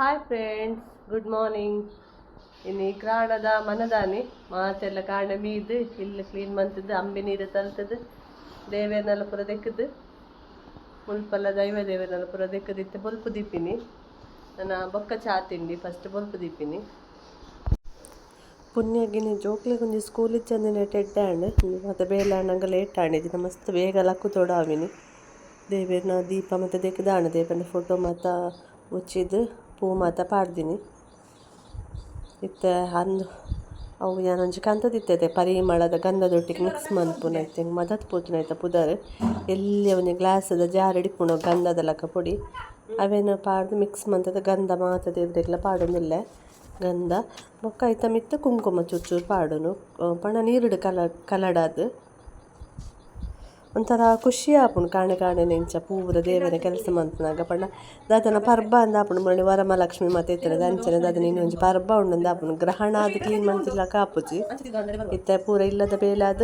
Hi friends good morning ಇನ್ನು ಈ ಕಾರಣದ ಮನದಾನಿ, ಮಾತೆಲ್ಲ ಕಾಂಡ ಮೀದು ಇಲ್ಲಿ ಕ್ಲೀನ್ ಮಂತದ್ದು ಅಂಬಿ ನೀರು ತಲ್ತದ್ದು ದೇವೇನಲ್ಲ ಪುರ ದೆಕ್ಕದು ಮುಲ್ಪಲ್ಲ ದೈವ ದೇವೇನಲ್ಲ ಪುರ ದೆಕ್ಕದಿತ್ತೆ ಬೊಲ್ಪು ದೀಪಿನಿ. ನನ್ನ ಬೊಕ್ಕ ಚಾ ತಿಂಡಿ ಫಸ್ಟ್ ಬೊಲ್ಪು ದೀಪಿನಿ. ಪುಣ್ಯಗಿನ ಜೋಕ್ಲೆ ಕೊಂಚ ಸ್ಕೂಲ್ ಇಚ್ಚಂದಿನ ಟೆಡ್ಡಾಂಡ್ ಮತ್ತೆ ಬೇಲಾಂಡಂಗ ಲೇಟ್ ಆಣಿದ್ದೀನಿ ಮಸ್ತ್ ಬೇಗ ಲಕ್ಕು ತೊಡಾವಿನಿ. ದೇವೇನ ದೀಪ ಮತ್ತು ದೆಕ್ಕದಾಣ ದೇವನ ಫೋಟೋ ಮಾತ ಮುಚ್ಚಿದ್ದು. ಪೂ ಮಾತ ಪಾಡ್ದಿನಿ ಇತ್ತ, ಅಂದು, ಅವು ಯಾನೊಂಜಿ ಕಂತದಿತ್ತೈತೆ ಪರಿಮಳದ ಗಂಧದೊಟ್ಟಿಗೆ ಮಿಕ್ಸ್ ಮನ್ಪುನ ಐತೆ. ಮದತ್ ಪೂತಿನ ಐತೆ ಪುದರ್. ಎಲ್ಲಿ ಅವನಿಗೆ ಗ್ಲಾಸದ ಜಾರ್ ಇಡಿಪುಣ ಗಂಧದ ಲಕ್ಕ ಪುಡಿ. ಅವೇನು ಪಾಡ್ದು ಮಿಕ್ಸ್ ಮಂತದ ಗಂಧ ಮಾತದ ದೇವ್ರೆಗ್ಲ ಪಾಡೊಂದಿಲ್ಲ. ಗಂಧ ಬೊಕ್ಕ ಐತ ಮಿತ್ತ ಕುಂಕುಮ ಚೂರು ಪಾಡುನು. ಪಣ ನೀರುಡು ಕಲ, ಕಲಡಾದು. ಒಂಥರ ಖುಷಿ ಆಪುಂಡು ಕಾಣೆ ಕಾಣೆ ನೆಂಚ ಪೂರ ದೇವರ ಕೆಲಸ ಮಂತನಾಗ ಪಂಡ ದಾದನ ಪರ್ಬ ಅಂದ ಆಪುಂಡು ಮಣಿ ವರಮಲಕ್ಷ್ಮಿ ಮತ್ತೆ ಇತ್ತನ ದಂಚನೆ ದಾದನ ಇನ್ನೊಂಜಿ ಪರ್ಬ ಉಂಡು ಆಪುಂಡು ಗ್ರಹಣ ಅದು ಕ್ಲೀನ್ ಮಂತಿಲ್ಲ ಕಾಪುಜಿ ಇತ್ತ ಪೂರ ಇಲ್ಲದ ಬೇಲಾದ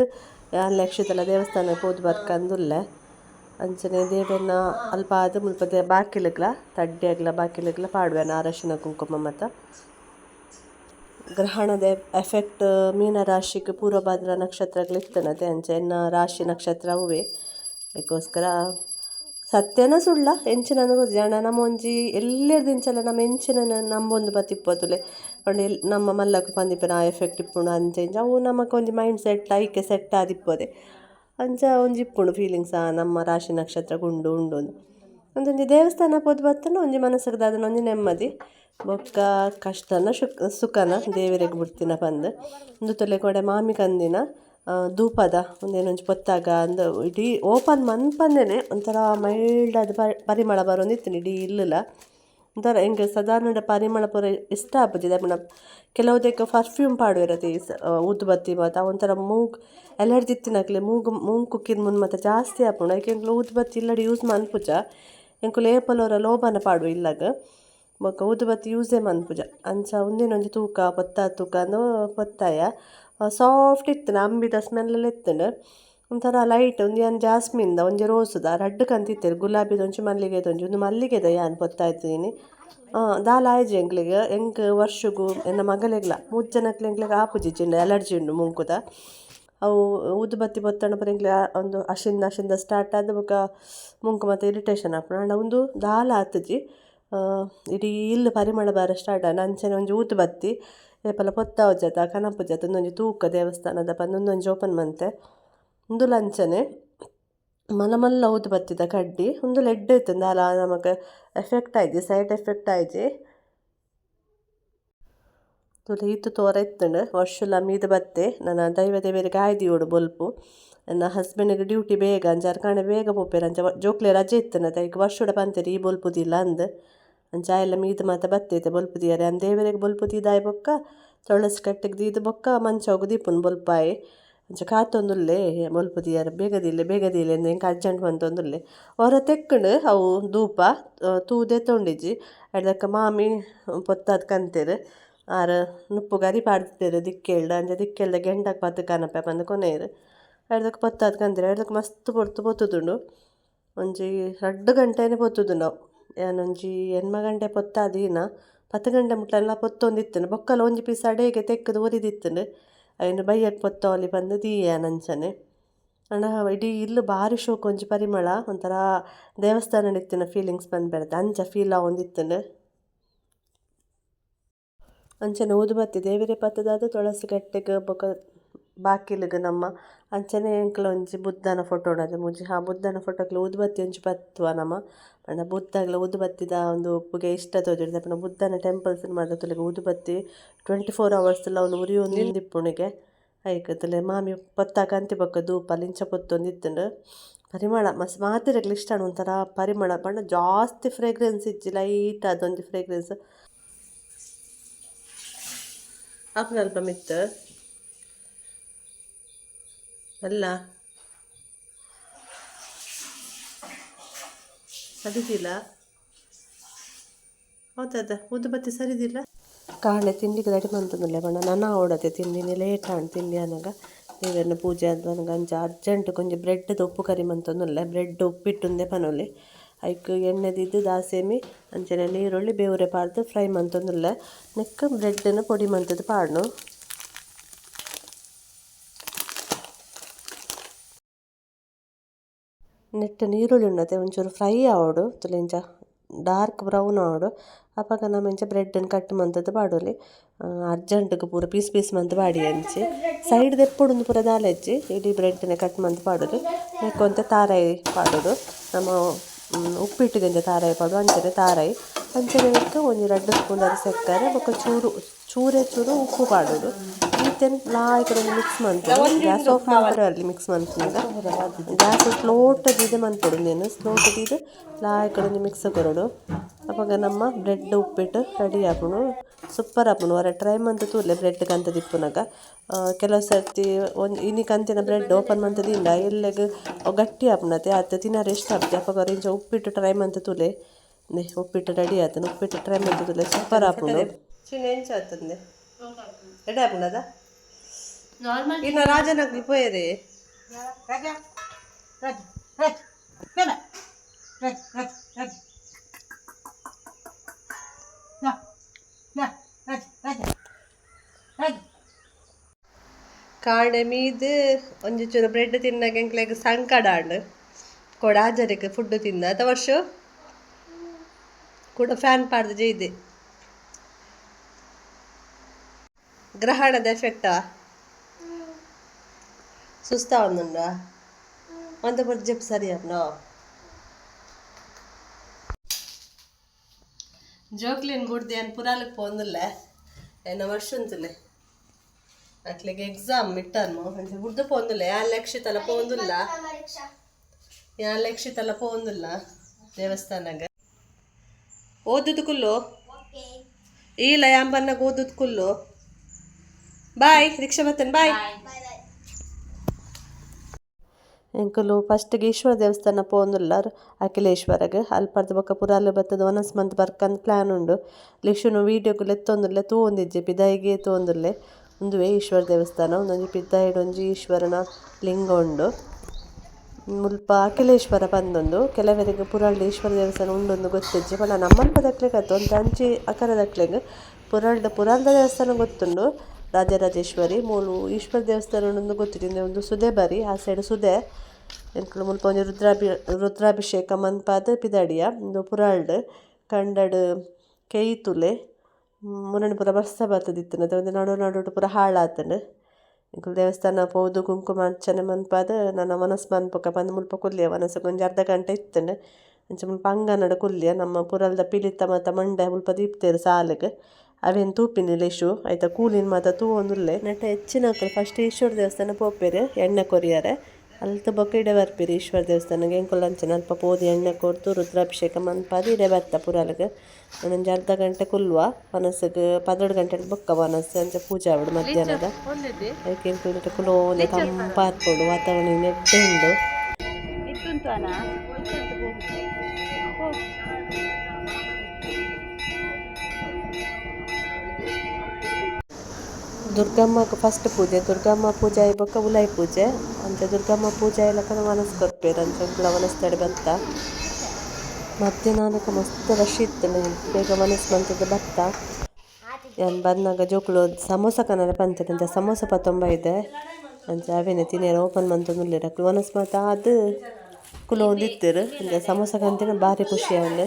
ಅಕ್ಷಿತಲ ದೇವಸ್ಥಾನ ಹೋದ್ ಬರ್ಕಂದುಲ್ಲ. ಅಂಚನೆ ದೇವನ ಅಲ್ಪ ಅದು ಮುಲ್ಪ ಬಾಕಿಲಗ್ಲ ತಡ್ಡಿಯಾಗ್ಲ ಬಾಕಿಲಗ್ಲ ಪಾಡುವೆನ ಅರಶಿನ ಕುಂಕುಮ ಮತ್ತು. ಗ್ರಹಣದ ಎಫೆಕ್ಟ್ ಮೀನ ರಾಶಿಗೆ ಪೂರ್ವಭಾದ್ರ ನಕ್ಷತ್ರಗಳು ಇತ್ತನತೆ ಅಂಚೆ ಎನ್ನ ರಾಶಿ ನಕ್ಷತ್ರ ಅವೇ ಅದಕ್ಕೋಸ್ಕರ ಸತ್ಯನ ಸುಳ್ಳ ಎಂಚಿನ ಜನ ನಮ್ಮ ಒಂಜಿ ಎಲ್ಲೆರ್ದಿಂಚಲ ನಮ್ಮ ಎಂಚಿನ ನಂಬೊಂದು ಬತ್ತಿಪ್ಪೊತುಲೆ ಪಂಡ ಎಲ್ ನಮ್ಮ ಮಲ್ಲಕ್ಕೆ ಪಂದಿಪ್ಪನ ಆ ಎಫೆಕ್ಟ್ ಇಪ್ಪುಂಡು ಅಂಚೆ ಇಂಚ, ಅವು ನಮಗೆ ಒಂಜಿ ಮೈಂಡ್ ಸೆಟ್ ಐಕೆ ಸೆಟ್ ಆದಿಪ್ಪದೆ. ಅಂಚ ಒಂಜಿ ಫೀಲಿಂಗ್ಸ್ ನಮ್ಮ ರಾಶಿ ನಕ್ಷತ್ರ ಉಂಡು ಉಂಡು ಒಂದೊಂಜಿ ದೇವಸ್ಥಾನ ಪೋದು ಬತ್ತನ ಒಂಜಿ ಮನಸ್ಸಿಗೆ ದಾದನ ಒಂಜಿ ನೆಮ್ಮದಿ. ಬೊಕ್ಕ ಕಷ್ಟನ ಶುಕ್, ಸುಖನ ದೇವರಿಗೆ ಬಿಡ್ತಿನ ಪಂದ್. ಒಂದು ತೊಲೆ ಕೊಡೆ ಮಾಮಿ ಕಂದಿನ ಧೂಪದ ಒಂದೇನೊಂಜಿ ಪೊತ್ತಾಗ ಅಂದು ಇಡೀ ಓಪನ್ ಮನ್ಪಂದೇನೆ ಒಂಥರ ಮೈಲ್ಡ್ ಅದು ಪರಿಮಳ ಬರೋಂದಿತ್ತು ಇಡೀ ಇಲ್ಲಲ್ಲ. ಒಂಥರ ಹಿಂಗೆ ಸಾಧಾರಣ ಪರಿಮಳ ಪೂರ ಇಷ್ಟ ಆಗ್ಬೋದಿದೆ ಮೇಡಮ್ ಕೆಲವುದಕ್ಕೆ ಪರ್ಫ್ಯೂಮ್ ಪಾಡುವಿರತ್ತೆ ಈ ಊದುಬತ್ತಿ ಮತ್ತು ಒಂಥರ ಮೂಗು ಎಲರ್ಜಿತ್ತಿನಕ್ಲೆ ಮೂಗು ಮೂಗು ಕುಕ್ಕಿದ ಮುನ್ ಮತ್ತು ಜಾಸ್ತಿ ಆಪುಂಡು ಯಾಕೆಂದ್ರೆ ಊದುಬತ್ತಿ ಇಲ್ಲಡಿ ಯೂಸ್ ಮನ್ಪುಜ ಎಂಕು ಏಪಲೋರ ಲೋಭನ ಪಾಡು ಇಲ್ಲಾಗ. ಬೊಕ್ಕ ಊದುಬತ್ತಿ ಯೂಸೇ ಮನ್ಪುಜ. ಅಂಚ ಒಂದೇನೊಂದು ತೂಕ, ಪೊತ್ತ ತೂಕ ಪೊತ್ತಾಯ. ಸಾಫ್ಟ್ ಇತ್ತು ಅಂಬಿದ ಸ್ಮೆಲ್ಲೆಲ್ಲ ಇತ್ತಂಡು ಒಂಥರ ಲೈಟ್ ಒಂದು ಏನು ಜಾಸ್ಮಿನ್ದ ಒಂಜಿ ರೋಸುದ, ರಡ್ಡ್ ಕಂತಿತ್ತೇರು, ಗುಲಾಬಿದ ಒಂಜಿ ಮಲ್ಲಿಗೆ ಒಂಜಿ, ಒಂದು ಮಲ್ಲಿಗೆದ ಯಾನ್ ಪೊತ್ತಾಯ್ತಿದ್ದೀನಿ ದಾಲ ಆಯ್ಜಿ ಎಂಕ್ಲಿಗೆ ಎಂಕ್ ವರ್ಷಗೂ, ಎನ್ನ ಮಗಲೆಗ್ಲ ಮೂಜ್ ಜನಕ್ಲೆ ಎಂಕ್ಲೆಗ್ ಆಪುಜಿಜ್ಜಿಂಡು ಅಲರ್ಜಿ ಉಂಡು, ಮುಂಕುದ. ಅವು ಊದುಬತ್ತಿ ಬೊತ್ತಂಡ ಪರ ಎಂಕ್ಲೆ ಒಂದು ಅಶಿಂದ ಅಶಿಂದ ಸ್ಟಾರ್ಟ್ ಆದ ಬೊಕ ಮುಂಕು ಮತ್ತು ಇರಿಟೇಷನ್ ಆಪುಂಡು ಆಂಡ ಒಂದು ದಾಲ ಆತುಜಿ. ಇಡೀ ಇಲ್ಲಿ ಪರಿಮಳ ಬಾರ ಸ್ಟಾರ್ಟ್ ಆಂಡ ಅಂಚನೆ ಒಂಜಿ ಊದುಬತ್ತಿ ಏಪಲ ಪೊತ್ತ ಜಾತ ಕನಪು ಜಾತ ಒಂದೊಂದು ತೂಕ ದೇವಸ್ಥಾನದ ಪಂದ್ ಓಪನ್ ಮಂತೆ. ಒಂದು ಲಂಚನೆ ಮಲ್ಲ ಮಲ್ಲ ಊದುಬತ್ತಿದ ಕಡ್ಡಿ, ಒಂದು ಲೆಡ್ ಇತ್ತು, ದಾಲ ನಮಕ್ ಎಫೆಕ್ಟ್ ಆಯ್ತು ಸೈಡ್ ಎಫೆಕ್ಟ್ ಆಯ್ತು. ತುಲೆ ಈತು ತೋರ ಇತ್ತುಂಡು ವರ್ಷಲ ಮೀದು ಬತ್ತೆ, ನನ್ನ ದೈವ ದೇವರಿಗೆ ಆಯ್ದಿಯೋಡು ಬೊಲ್ಪು. ನನ್ನ ಹಸ್ಬೆಂಡಿಗೆ ಡ್ಯೂಟಿ ಬೇಗ ಅಂಚಾರ ಕಾಣ ಬೇಗ ಪೋಪೆರ್ ಅಂಚ ಜೋಕ್ಲೆ ರಜೆ ಇತ್ತನ ಈಗ ವರ್ಷುಡ ಪಂತೇರಿ ಈ ಬೊಲ್ಪುದಿಲ್ಲ ಅಂದ್. ಅಂಚ ಎಲ್ಲ ಮೀದ್ ಮಾತ ಬತ್ತೈತೆ, ಬೊಲ್ಪುದಿಯಾರೆ, ಅಂದ ದೇವರಿಗೆ ಬೊಲ್ಪು ದೀದಾಯ್ ಬೊಕ್ಕ ತುಳಸಿ ಕಟ್ಟೆಗೆ ದೀದು ಬೊಕ್ಕ ಮಂಚ ಹೋಗು ದೀಪುನ್ ಬೊಲ್ಪಾಯ್. ಅಂಚ ಕಾತೊಂದುಲ್ಲೆ, ಬೊಲ್ಪುದಿಯಾರೆ, ಬೇಗದಿಲ್ಲೆ ಬೇಗದಿಲ್ಲೆ ಅಂದ್ ಎಂಕ್ ಅರ್ಜೆಂಟ್ ಬಂತೊಂದುಲ್ಲೆ. ಹೊರ ತೆಕ್ಕಂಡು ಅವು ಧೂಪ ತೂದೆ ತೊಂಡಿಜಿ ಅಡ್ದಕ್ಕ ಮಾಮಿ ಪೊತ್ತಾದ ಕಂತೇರು. ಆರ ನುಪ್ಪು ಗರಿ ಪಾಡ್ದಿತ್ತೇರು ದಿಕ್ಕೆಲ್ಡ ಅಂಚ ದಿಕ್ಕೆಲ್ದ ಗೆಂಡಕ್ಕೆ ಪತ್ತು ಕನಪೆ ಪಂದ್ ಕೊನೆಯರು ಅಡ್ದಕ್ಕೆ ಪತ್ತಾದ ಕಂತೇರು ಅಡ್ದಕ್ಕೆ ಮಸ್ತ್ ಪೊರ್ತು ಪೊತ್ತುದುಂಡು. ಒಂಜಿ ರಡ್ಡ್ ಗಂಟೆನೆ ಪೊತ್ತುದು ನಾವು. ಏನೊಂಜಿ ಎನ್ಮ ಗಂಟೆ ಪೊತ್ತಾದೀನ ಪತ್ತು ಗಂಟೆ ಮುಟ್ಲೆಲ್ಲ ಪೊತ್ತೊಂದಿತ್ತನು ಬೊಕ್ಕಲ ಒಂಜಿ ಪೀಸ್ ಅಡೆಗೆ ತೆಕ್ಕದು ಒರಿದಿತ್ತನು ಅಯ್ಯನ ಬೈಯಟ್ ಪಂದ್ ಬಂದು ದೀಯಾನಂಚನೆ ಅಣ್ಣ, ಇಡೀ ಇಲ್ಲು ಭಾರಿ ಶೋಕ ಒಂಜಿ ಪರಿಮಳ. ಒಂಥರ ದೇವಸ್ಥಾನ ಇತ್ತಿನ ಫೀಲಿಂಗ್ಸ್ ಬಂದು ಬರುತ್ತೆ ಅಂಚ ಫೀಲ್ ಆವೊಂದಿತ್ತನು ಅಂಚನೆ ಊದುಬತ್ತಿ ದೇವರೇ ಪತ್ತದಾದ ತುಳಸಿ ಕಟ್ಟೆಗೆ ಬೊಕ ಬಾಕಿಲಿಗೆ ನಮ್ಮ ಅಂಚನೆ ಎಂಕ್ಲ ಒಂಜಿ ಬುದ್ಧನ ಫೋಟೋ ಅದು ಮುಜಿ ಆ ಬುದ್ಧನ ಫೋಟೋಕ್ಲ ಊದುಬತ್ತಿ ಒಂಜಿ ಪತ್ವ ನಮ ಪಂಡ ಬುದ್ಧಗ್ಲ ಊದುಬತ್ತಿದ ಒಂದು ಉಪ್ಪುಗೆ ಇಷ್ಟ ತೋಜುಂಡು. ಪಂಡ ಬುದ್ಧನ ಟೆಂಪಲ್ಸ್ ಮಾತ ತುಲೆಗ್ ಊದುಬತ್ತಿ ಟ್ವೆಂಟಿ ಫೋರ್ ಅವರ್ಸ್ ಲ ಉರಿ ಒಂದಿಂದಿಪ್ಪುಣಿಗೆ ಐಕ್ ಐಕತ್ತಲೆ ಮಾಮಿ ಪೊತ್ತಾಗ ಅಂತಿ ಬೊಕ್ಕ ಧೂಪ ಲಿಂಚ ಪೊತ್ತೊಂದಿತ್ತುಂಡು ಪರಿಮಳ ಮಸ್ ಮಾತಿರಗ್ಲ ಇಷ್ಟ ಒಂಥರ ಪರಿಮಳ. ಪಂಡ ಜಾಸ್ತಿ ಫ್ರೇಗ್ರೆನ್ಸ್ ಇಜ್ಜಿ ಲೈಟ್ ಅದೊಂದು ಫ್ರೇಗ್ರೆನ್ಸ್ ಹಾಫ್ ಅಲ್ಪ ಮಿತ್ತು ಅಲ್ಲ. ಸರಿದಿಲ್ಲ. ಹೌದದ ಬತ್ತಿ ಸರಿದಿಲ್ಲ? ಕಾಳೆ ತಿಂಡಿಗೆ ರೆಡಿ ಮಂತಂದಿಲ್ಲ ಬಣ್ಣ, ನನ್ನ ಓಡತೆ ತಿಂಡಿನಿ ಲೇಟ್ ಆನ್ ತಿಂಡಿ ಅನ್ನಗ ನೀವೇನು ಪೂಜೆ ಆದ ನನಗೆ ಅರ್ಜೆಂಟ್ ಕೊಂಚ ಬ್ರೆಡ್ ಉಪ್ಪು ಕರಿ ಮಂತಂದಿಲ್ಲ ಬ್ರೆಡ್ ಉಪ್ಪಿಟ್ಟುಂದೆ ಪನೊಲಿ. ಐಕ್ ಎಣ್ಣೆದಿದ್ದು ದಾಸೇಮಿ, ಅಂಚನೆ ನೀರುಳ್ಳಿ, ಬೇವ್ರೆ ಪಾಡ್ದು ಫ್ರೈ ಮಂತೊಂದುಲ್ಲ. ನೆಕ್ ಬ್ರೆಡ್ಡನ್ನು ಪೊಡಿ ಮಂತದ್ದು ಪಾಡ್ನು. ನೆಟ್ಟ ನೀರುಳ್ಳಿ ಉಣ್ಣತೆ ಒಂಚೂರು ಫ್ರೈ ಆವಡು, ತುಲೆಂಚ ಡಾರ್ಕ್ ಬ್ರೌನ್ ಆವಡು. ಅಪಗ ನಮೆಂಚ ಬ್ರೆಡ್ಡನ್ನು ಕಟ್ ಮಂತದ್ದು ಪಾಡೊಲಿ. ಅರ್ಜೆಂಟ್ಗೆ ಪೂರ ಪೀಸ್ ಪೀಸ್ ಮಂತ್ ಪಾಡಿ ಅಂಚಿ. ಸೈಡ್ ದೆಪ್ಪುಡು ಪೂರ ದಾಲೆಜ್ಜಿ ಇಡೀ ಬ್ರೆಡ್ನೆ ಕಟ್ ಮಂತ್ ಪಾಡೋದು ನೆಕ್ಕೊಂತ ತಾರಾಯಿ ಪಾಡೋದು. ನಮ್ಮ ಮ್, ಉಪ್ಪಿಟ್ಟಿಗೆಂಚ ತಾರಾಯಿ ಪಾಡು ಅಂಚನೆ ತಾರಾಯಿ. ಅಂಚನೆ ಇಟ್ಟು ಒಂಜಿ ರಡ್ಡ್ ಸ್ಪೂನ್ ಅದು ಸಕ್ಕರೆ ಬೊಕ ಚೂರು ಚೂರೆ ಚೂರು ಉಪ್ಪು ಪಾಡೋದು ಈತೆನ್ ಲಾಯ್ಕ್ ಮಿಕ್ಸ್ ಮಾಡ್ತೀನಿ ಗ್ಯಾಸ್ ಆಫ್ ಅಲ್ಲಿ ಮಿಕ್ಸ್ ಮಾಡ್ತೀನಿ ಗ್ಯಾಸ್ ಸ್ಲೋಟ್ ದಿದೆ ಮಾಡ್ಕೊಡು ನೀನು. ಸ್ಲೋಟ್ ದಿದು ಲಾಯ್ಕ್ ಮಿಕ್ಸ್ ಕೊರಡು ಅವಾಗ ನಮ್ಮ ಬ್ರೆಡ್ ಉಪ್ಪಿಟ್ಟು ರೆಡಿ ಆಪುನು ಸೂಪರ್ ಆಪುನು ಹೊರ ಟ್ರೈ ಮಂತ್ ತೂಲೆ ಬ್ರೆಡ್ ಕಂತ ದಿಪ್ಪುನಗ ಕೆಲವು ಸರ್ತಿ ಒಂದು ಇನಿ ಕಂತಿನ ಬ್ರೆಡ್ ಓಪನ್ ಮಂತದಿಂದ ಎಲ್ಲೆಗ್ ಅವ್ ಗಟ್ಟಿ ಆಪುನತೆ ಅತ್ತ ತಿನ್ನರೆ ಇಷ್ಟ ಆಗ್ತದೆ ಅಪ್ಪ ಇಂಚ ಉಪ್ಪಿಟ್ಟು ಟ್ರೈ ಮಂತ್ ತೂಲೆ ನೆ ಉಪ್ಪಿಟ್ಟು ರೆಡಿ ಆತನ ಉಪ್ಪಿಟ್ಟು ಟ್ರೈ ಮಂತ್ ತೂಲೆ ಸೂಪರ್ ಆಪುನು ಚಿನ್ನ ಎಂಚ ಆತಂದೆ ರೆಡಿ ಆಪುನದ ನಾರ್ಮಲ್ ಇನ್ನು ರಾಜನಗ್ಲಿ ಪೋಯರೆ Raja, Raja, Raja, Raja, Raja, Raja, Raja. ಕಾಂಡೆ ಮೀದ್ ಒಂಜಿ ಚೂರು ಬ್ರೆಡ್ ತಿನ್ನಕ್ಕೆ ಎಂಕ್ಲೆಗ್ ಸಂಕಡ ಆಂಡ್ ಕೊಡ ಆಜರಿಗೆ ಫುಡ್ ತಿಂದ ವರ್ಷ? ಕೂಡ ಫ್ಯಾನ್ ಪಾಡ್ದು ಜೈದೆ. ಗ್ರಹಣದ ಎಫೆಕ್ಟಾ ಸುಸ್ತಾ ಒಂದುಂಡ? ಒಂದು ಬುರ್ಜೆಪ್ ಸರಿ ಅಪ್ನೋ ಜೋಕ್ಲಿನ್ ಗುಡ್ದು ಏನು ಪುರಾಲಕ್ಕೆ ಪೋಂದಿಲ್ಲ? ಏನ ವರ್ಷ ಉಂತುಲೆ ಅಟ್ಲಿಗೆ ಎಕ್ಸಾಮ್ ಟರ್ಮ್ ಅಂದ್ರೆ ಬುಡ್ದು ಪೋಂದುಲ್ಲ ಯಾ ಲಕ್ಷಿತಲ ಪೋಂದುಲ್ಲ? ಯಾ ಲಕ್ಷಿತಲ ಪೋಂದುಲ್ಲ? ದೇವಸ್ಥಾನಗ. ಓದುದು ಕುಲ್ಲು? ಇಲ್ಲ ಯಾಂಬನ್ನಾಗ ಓದುದು ಕುಲ್ಲು. ಬಾಯ್ ರಿಕ್ಷಾ ಬರ್ತೇನೆ ಬಾಯ್. ಎಂಕುಲು ಫಸ್ಟ್ಗೆ ಈಶ್ವರ ದೇವಸ್ಥಾನ ಪೋಂದುಲ್ಲ ಅಖಿಲೇಶ್ವರಗೆ. ಅಲ್ಪರ್ದ ಬೊಕ್ಕ ಪುರಾಲು ಬರ್ತದ ಒನಸ್ ಮಂತ್ ಬರ್ಕಂದ್ ಪ್ಲ್ಯಾನ್ ಉಂಡು. ಲಿಕ್ಷುನು ವೀಡಿಯೋಗಳು ಎತ್ತೊಂದುಲ್ಲೆ ಒಂದಿದ್ದೆ ಪಿದಾಯಿಗೆ ತೂವೊಂದುಲ್ಲೆ. ಉಂದುವೆ ಈಶ್ವರ ದೇವಸ್ಥಾನ ಉಂದೊಂಜಿ ಪಿದ್ದಾಯಿಡ್ ಒಂಜಿ ಈಶ್ವರನ ಲಿಂಗ ಉಂಡು. ಮುಲ್ಪ ಅಖಿಲೇಶ್ವರ ಬಂದೊಂದು, ಕೆಲವರಿಗೆ ಪುರಾಳ್ದ ಈಶ್ವರ ದೇವಸ್ಥಾನ ಉಂಡೊಂದು ಗೊತ್ತಿಜ್ಜಿ ಪಂಡ ನಮ್ಮಲ್ಪ ದಕ್ಲೆಗತ್ತು ಒಂದು ಅಂಚಿ ಅಕರ ದಕ್ಲೆಗ್ ಪುರಾಳ್ದ ಪುರಾಳ್ದ ದೇವಸ್ಥಾನ ಗೊತ್ತುಂಡು. ರಾಜರಾಜೇಶ್ವರಿ ಮೂಲು ಈಶ್ವರ ದೇವಸ್ಥಾನ ಉಂಡು ಗೊತ್ತಿಜ್ಜಿ ಒಂದು ಸುದೆ ಬರಿ, ಆ ಸೈಡ್ ಸುದೆ. ಎಂಕ್ಲು ಮುಲ್ಪ ಒಂಜಿ ರುದ್ರಾಭಿ, ರುದ್ರಾಭಿಷೇಕ ಮನ್ಪಾದ ಪಿದಾಡಿಯ, ಒಂದು ಪುರಾಳ್ಡ್ ಕಂಡಡ್, ಕೆಯ್ತುಲೆ ಮುರಣಿ ಪೂರ ಬರ್ಸ ಬರ್ತದಿತ್ತನದ ಒಂದು ನಡು ನಡುಟ್ ಪೂರ ಹಾಳಾತಂಡ್ ಎಂಕುಲು ದೇವಸ್ಥಾನ ಪೋದು, ಕುಂಕುಮ ಅಂಚನೆ ಮನ್ಪಾದ ನನ್ನ ಮನಸ್ಸು ಮನ್ಪೊಕ ಬಂದು ಮುಲ್ಪ ಕುಲ್ಯ. ಮನಸ್ಸು ಒಂಜಿ ಅರ್ಧ ಗಂಟೆ ಇತ್ತಂಡ್ ಅಂಚ ಮುಲ್ಪ ಅಂಗನಡ ಕುಲ್ಯ. ನಮ್ಮ ಪುರಲ್ದ ಪಿಲಿತ ಮತ್ತ ಮಂಡೆ ಮುಲ್ಪ ದೀಪ್ತೇರು ಸಾಲೆಗ್. ಅವೇನು ತೂಪಿನಿಲ್ಲ ಇಶು. ಆಯ್ತಾ ಕೂಲಿನ ಮಾತ ತೂ ಒಂದುಲ್ಲೆ ನೆಟ್ಟ ಹೆಚ್ಚಿನ ಫಸ್ಟ್ ಈಶ್ವರ ದೇವಸ್ಥಾನ ಪೋಪೇರು, ಎಣ್ಣೆ ಕೊರಿಯಾರೆ. ಅಲ್ತ ಬೊಕ್ಕ ಇಡೆ ಬರ್ಪಿರಿ ಈಶ್ವರ ದೇವಸ್ಥಾನಗೆ ಎಂಕುಲು ಅಂಚನೆ ಅಲ್ಪ ಪೋದಿ ಎಣ್ಣೆ ಕೊಡ್ತು ರುದ್ರಾಭಿಷೇಕ ಮನ್ಪಾದಿ ಇಡೆ ಬರ್ತ ಪುರಾಲಗ್ ಒಂದೊಂದು ಅರ್ಧ ಗಂಟೆ ಕುಲ್ವ ಮನಸ್ಸಿಗೆ ಪದೊಡು ಗಂಟೆ ಬೊಕ್ಕ ಮನಸ್ಸು ಅಂಚ ಪೂಜೆ ಆವಡು ಮಧ್ಯಾಹ್ನದ. ಅದಕ್ಕೆ ಎಂಕುಲು ಕುಲೋ ಒಂದು ತಂಪಾತ್ಕೊಡು ವಾತಾವರಣ ನೆಡ್ಡೆ ಉಂಡು ಅಣ್ಣ ಫಸ್ಟ್ ಪೂಜೆ, ದುರ್ಗಮ್ಮ ಪೂಜೆ ಆಯ್ಬೊಕ್ಕ ಉಲಾಯಿ ಪೂಜೆ. ಅಂಚ ದುರ್ಗಮ್ಮ ಪೂಜೆ ಆಯ್ಲಕ್ಕ ಮನಸ್ಸು ಕೊರ್ಪೇರು ಅಂಚ ವನಸ್ತಡೆ ಮನಸ್ಸು ಬತ್ತ ಮಧ್ಯಾಹ್ನಕ್ಕೆ ಮಸ್ತ್ ರಶ್ ಇತ್ತು ಬೇಗ ಮನಸ್ಸು ಬಂತದ್ದು ಬತ್ತ ನಾನು ಬಂದಾಗ ಜೋಕುಲು ಸಮೋಸ ಕನ್ನಡ ಪಂಚದ ಅಂತ ಸಮೋಸ ಪತ್ತೊಂಬ ಇದೆ. ಅಂಚ ಅವೇನೆ ತಿನ್ನೇರ ಓಪನ್ ಮಂತೊಂದುಲ್ಲೇರ ಮನಸ್ಸು ಮಾತ ಅದು ಕುಲೊಂದಿತ್ತಿರು ಅಂಚ ಸಮೋಸ ಕಂತಿನ ಭಾರಿ ಖುಷಿ ಅವಳು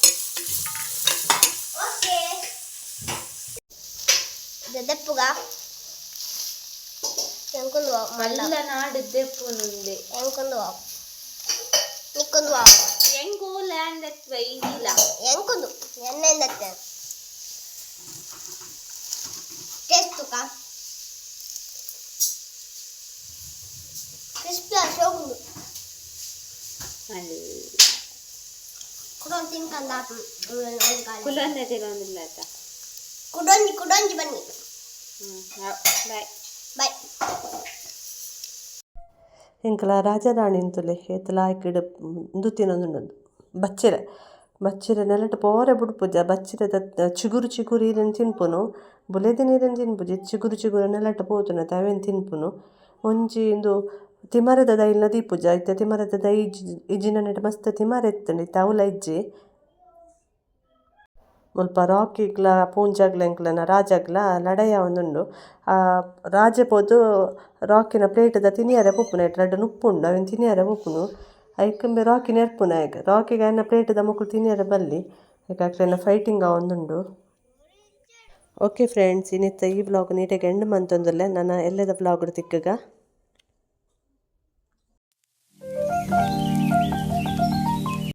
ಎಂಕೊಂದು ಮಲ್ಲ ಮಲ್ಲ ನಾಡು ದೆಪ್ಪುನುಂದೆ ಎಂಕೊಂದು ಮುಕ್ಕೊಂದು ಹೆಂಗೋ ಲ್ಯಾಂಡ್ ಎತ್ವ ಇದಿಲ್ಲ ಎಂಕೊಂದು ಎಣ್ಣೆಯಿಂದ ಟೇಸ್ಟ್ ತುಕ ಕ್ರಿಸ್ಪಿ ಶೋಗುಂಡು ಅಲ್ಲಿ ಕುಡೊಂದು ತಿನ್ಕಂದ ಕುಲಂದ ತಿನ್ನೋದಿಲ್ಲ ಆತ ಕುಡೊಂಜಿ ಕುಡೊಂಜಿ ಬನ್ನಿ ಹ್ಞೂ ಬಾಯ್ ಬಾಯ್ ಎಂಕಲ ರಾಜರಾಣಿ ಅಂತುಲೆ ಏತಲ ಆಯ್ಕೆಡ್ ಇಂದು ತಿನ್ನೊಂದುಂಡು ಬಚ್ಚಿರೆ. ಬಚ್ಚಿರೆ ನೆಲಟ್ ಪೋರೆ ಬುಡ್ಪುಜ ಬಚ್ಚಿರೆದ ಚಿಗುರು ಚಿಗುರು ಇರನ್ ತಿನ್ಪುನು. ಬುಲೆದ ನೀರೆನ್ ತಿನ್ಪುಜಿ ಚಿಗುರು ಚಿಗುರು ನೆಲಟ ಪೋತುನ ಅವೆನ್ ತಿನ್ಪುನು. ಒಂಜಿ ಇಂದು ತಿಮರದ ದೈಲ್ನ ದೀಪುಜ ಇತ್ತ ತಿಮರದ ದೈ ಇಜ್ಜಿ ಇಜ್ಜಿನ ನೆಟ್ ಮಸ್ತ್ ತಿಮರೆ ಇತ್ತುಂಡು ಇತ್ತೆ ಅವಲ ಇಜ್ಜಿ. ಮುಲ್ಪ ರಾಕಿಗ್ಲ ಪೂಂಜಗ್ಲ ಎಂಕ್ಲೆನ ರಾಜಗ್ಲ ಲಡಯ ಒಂದುಂಡು. ಆ ರಾಜೆ ಪೋದು ರಾಕಿನ ಪ್ಲೇಟದ ತಿನಿಯರೆ ಪೋಪುನ ಐಟ್ ರಡ್ಡ್ ನುಪ್ಪುಂಡು, ಅವೆನ್ ತಿನಿಯರೆ ಪೋಪುನು ಐಕಂಬೆ ರಾಕಿ ನೆರ್ಪುನ ಐಕ್ ರಾಕಿಗೆ ಅನ್ನ ಪ್ಲೇಟದ ಮೊಕುಲು ತಿನಿಯರೆ ಬಲ್ಲಿ ಯಾಕೆ ಅಕ್ಲೆನ ಫೈಟಿಂಗ್ ಆವೊಂದುಂಡು. ಓಕೆ ಫ್ರೆಂಡ್ಸ್ ಇನ್ನಿತ್ತ ಈ ವ್ಲಾಗ್ ನೀಟಾಗಿ ಎಂಡ್ ಮಂತೊಂದುಲ್ಲೆ, ನನ್ನ ಎಲ್ಲದ ವ್ಲಾಗ್ ತಿಕ್ಕಗ?